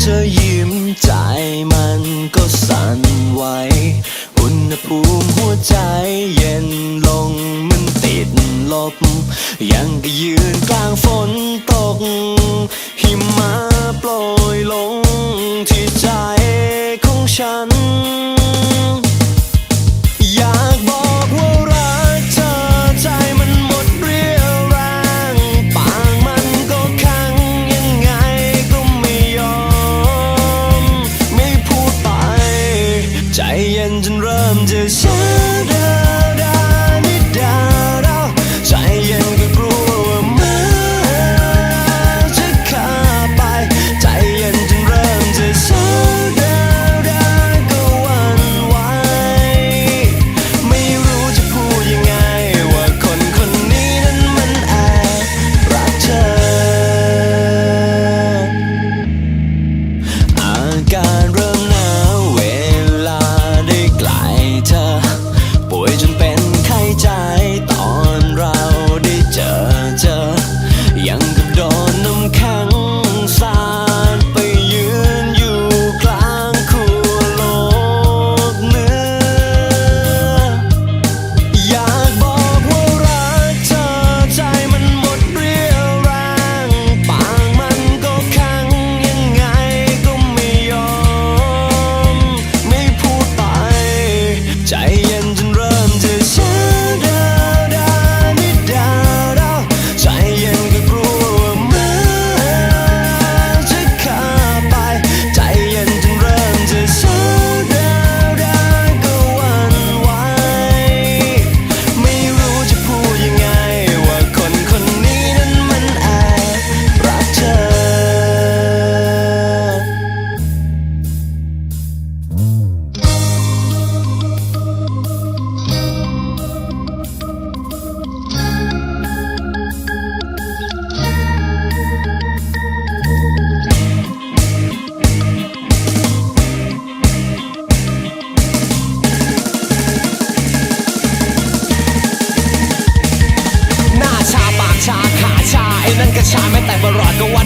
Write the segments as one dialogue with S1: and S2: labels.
S1: เธอยิ้มใจมันก็สั่นไหว อุณหภูมิหัวใจเย็นลงมันติดลบ ยังก็ยืนกลางฝนตก หิมะโปรยลงที่ใจของฉัน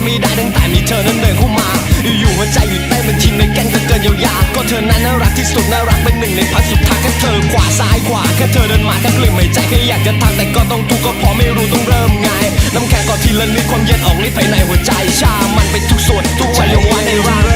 S2: ไม่ได้ตั้งแต่มีเธอนั้นเดินเข้ามา อยู่ๆหัวใจหยุดเต้นเป็นทีมในแก๊งก็เกินเยียวยาก็เธอนั้นน่ารักที่สุดน่ารักเป็นหนึ่งในพันสุดท้ายแค่เธอขวาซ้ายขวาแค่เธอเดินมาแค่กลิ่นไม่ใจแค่อยากจะทักแต่ก็ต้องทุกข์ก็พอไม่รู้ต้องเริ่มไงน้ำแข็งก็ทีละนิดความเย็นออกฤทธิ์ภายในหัวใจชามันไปทุกส่วนทุกวัยวะในร่าง